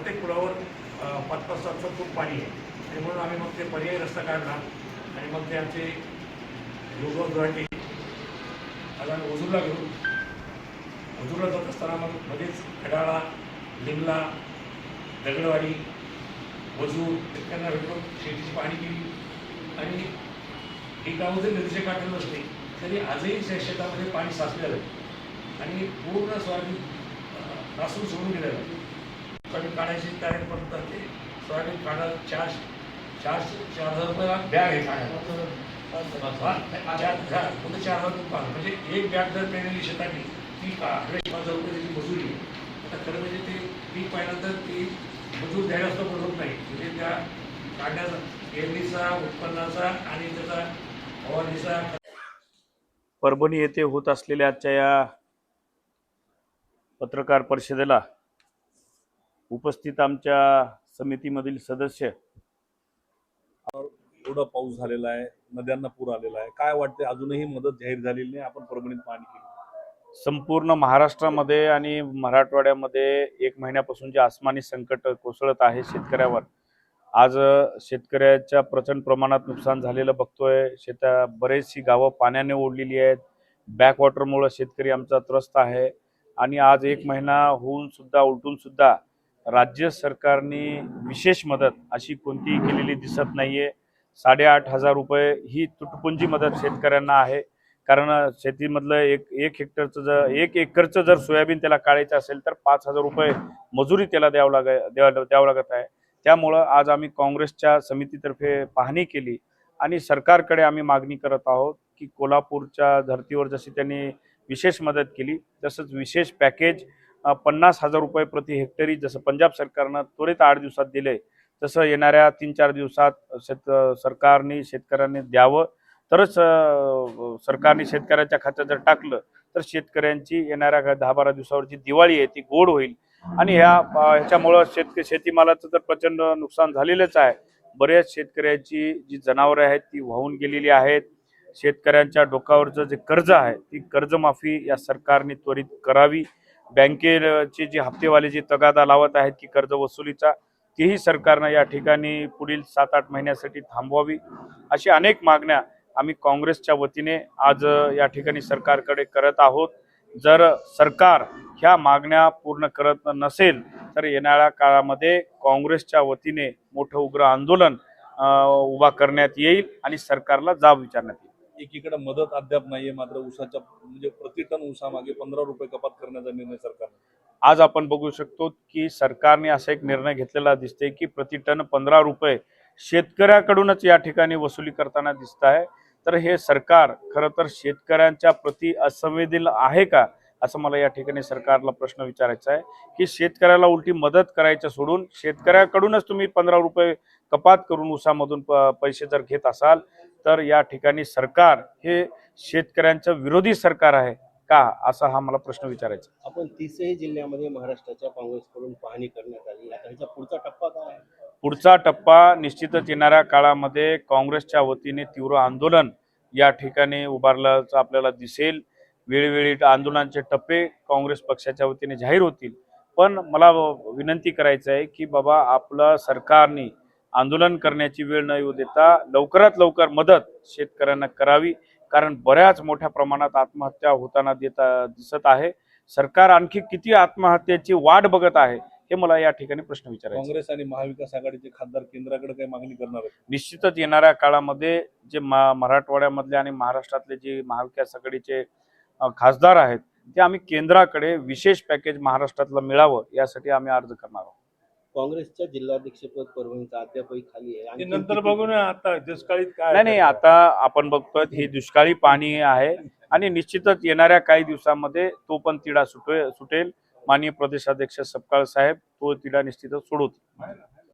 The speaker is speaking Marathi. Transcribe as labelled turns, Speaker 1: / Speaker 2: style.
Speaker 1: प्रत्येक पुलावर पाच पाच सात सात फूट पाणी आहे. आणि म्हणून आम्ही मग ते पर्यायी रस्ता काढला आणि मग ते आमचे योगव गुवाहाटी आता आम्ही ओझूरला घेऊन ओझूरला जात असताना मग मध्येच खडाळा लिमला दगडवाडी वजूर त्यांना भेटून शेतीची पाणी केली. आणि एकामध्ये गाव जरी नदीच्या काठावर तरी आजही त्या शेतामध्ये पाणी साचलेलं आहे. आणि पूर्ण सोयाबीन अं, नासून सोडून गेलेलं आहे. सोयाबीन काढायची तयारी परत ते सोयाबीन काढायला चार चारशे चार हजार रुपये बॅग आहे काढायला. म्हणजे चार हजार रुपये म्हणजे एक बॅग जर पेरलेली शेताने ती का अडीच पाच हजार रुपये त्याची मजुरी आता खरं म्हणजे ते पीक पाहिल्यानंतर ती मजूर द्यायला सुद्धा परवडत नाही. म्हणजे त्या काढण्याचा पेरणीचा उत्पन्नाचा आणि त्याचा फवारणीचा
Speaker 2: परभणी येथे होत असलेल्या आजच्या या पत्रकार परिषदेला उपस्थित आमच्या समितीमधील सदस्य.
Speaker 3: एवढा पाऊस झालेला आहे नद्यांना पूर आलेला आहे. काय वाटते अजूनही मदत जाहीर झालेली नाही आपण परभणीत पाहणी केली.
Speaker 2: संपूर्ण महाराष्ट्रामध्ये आणि मराठवाड्यामध्ये एक महिन्यापासून जे आसमानी संकट कोसळत आहे शेतकऱ्यावर आज शेतकऱ्याच्या प्रचंड प्रमाणात नुकसान झालेलं बघतोय. शेता बरेचशी गावं पाण्याने ओढलेली आहेत. बॅकवॉटरमुळं शेतकरी आमचा त्रस्त आहे. आणि आज एक महिना होऊन सुद्धा उलटून सुद्धा राज्य सरकारने विशेष मदत अशी कोणतीही केलेली दिसत नाही आहे साडेआठ हजार रुपये ही तुटपुंजी मदत शेतकऱ्यांना आहे. कारण शेतीमधलं एक एक हेक्टरचं जर एक एकरचं जर सोयाबीन त्याला काढायचं असेल तर पाच हजार रुपये मजुरी त्याला द्यावं लाग द्यावं द्यावं लागत आहे. त्यामुळं आज आम्ही काँग्रेसच्या समितीतर्फे पाहणी केली आणि सरकारकडे आम्ही मागणी करत आहोत की कोल्हापूरच्या धर्तीवर जशी त्यांनी विशेष मदत केली तसंच विशेष पॅकेज पन्नास हजार रुपये प्रति हेक्टरी जसं पंजाब सरकारनं त्वरित आठ दिवसात दिले तसं येणाऱ्या तीन चार दिवसात शेत सरकारने शेतकऱ्यांनी द्यावं. तरच सरकारने शेतकऱ्याच्या खात्यात जर टाकलं तर शेतकऱ्यांची येणाऱ्या दहा बारा दिवसावरची दिवाळी आहे ती गोड होईल. आणि ह्या ह्याच्यामुळं शेतकरी शेतीमालाचं तर प्रचंड नुकसान झालेलंच आहे बऱ्याच शेतकऱ्याची जी जनावरं आहेत ती वाहून गेलेली आहेत. शेतकऱ्यांच्या डोक्यावरचं जे कर्ज आहे ती कर्जमाफी या सरकारने त्वरित करावी. बँकेचे जे हप्तेवाले जे तगादा लावत आहेत की कर्ज वसुलीचा तीही सरकारनं या ठिकाणी पुढील सात आठ महिन्यासाठी थांबवावी. अशी अनेक मागण्या आम्ही काँग्रेसच्या वतीने आज या ठिकाणी सरकारकडे करत आहोत. जर सरकार ह्या मागण्या पूर्ण करत नसेल तर येणाऱ्या काळामध्ये काँग्रेसच्या वतीने मोठं उग्र आंदोलन उभा करण्यात येईल आणि सरकारला जाब विचारण्यात येईल.
Speaker 3: एकीकडे मदत अद्याप नाहीये मात्र ऊसाच्या म्हणजे प्रति टन ऊसामागे पंधरा रुपये कपात करण्याचा निर्णय सरकारने
Speaker 2: आज आपण बघू शकतो की सरकारने असा एक निर्णय घेतलेला दिसते की प्रति टन पंधरा रुपये शेतकऱ्याकडूनच या ठिकाणी वसुली करताना दिसत आहे. तर हे सरकार खरं तर शेतकऱ्यांच्या प्रति असंवेदील आहे का असं मला या ठिकाणी सरकारला प्रश्न विचारायचा आहे. की शेतकऱ्याला उलटी मदत करायचं सोडून शेतकऱ्याकडूनच तुम्ही पंधरा रुपये कपात करून ऊसामधून प- पैसे जर घेत असाल तर या ठिकाणी सरकार हे शेतकऱ्यांचं विरोधी सरकार आहे का असा हा मला प्रश्न विचारायचा.
Speaker 4: आपण तीसही जिल्ह्यामध्ये महाराष्ट्राच्या काँग्रेसकडून पाहणी करण्यात आली आता ह्याचा पुढचा टप्पा काय?
Speaker 2: पुढचा टप्पा निश्चितच येणाऱ्या काळामध्ये काँग्रेसच्या वतीने तीव्र आंदोलन या ठिकाणी उभारल्याचं आपल्याला दिसेल वेळोवेळी आंदोलनाचे टप्पे काँग्रेस पक्षाच्या वतीने जाहीर होतील पण मला विनंती करायचं आहे की बाबा आपलं सरकारने आंदोलन करण्याची वेळ न येऊ देता लवकरात लवकर मदत शेतकऱ्यांना करावी कारण बऱ्याच मोठ्या प्रमाणात आत्महत्या होताना देता दिसत आहे. सरकार आणखी किती आत्महत्येची वाट बघत आहे हे मला या ठिकाणी प्रश्न विचारायचे आहे.
Speaker 3: काँग्रेस आणि महाविकास आघाडीचे खासदार केंद्राकडे काही मागणी करणार
Speaker 2: निश्चितच येणाऱ्या काळामध्ये जे मराठवाड्यामधले आणि महाराष्ट्रातले जे महाविकास आघाडीचे खासदार आहेत ते आम्ही केंद्राकडे विशेष पॅकेज महाराष्ट्रातलं मिळावं यासाठी आम्ही अर्ज करणार आहोत.
Speaker 4: काँग्रेसच्या जिल्हाध्यक्षपद परभणीचं अद्यापही खाली आहे.
Speaker 3: ते
Speaker 4: आणखी
Speaker 3: नंतर बघू ना आता दुष्काळीत काय
Speaker 2: नाही नाही आता आपण बघतोय ही दुष्काळी पाणी आहे आणि निश्चितच येणाऱ्या काही दिवसामध्ये तो पण तिढा सुटे सुटेल. माननीय प्रदेशाध्यक्ष सपकाळ साहेब तो तिढा निश्चितच सोडवतील.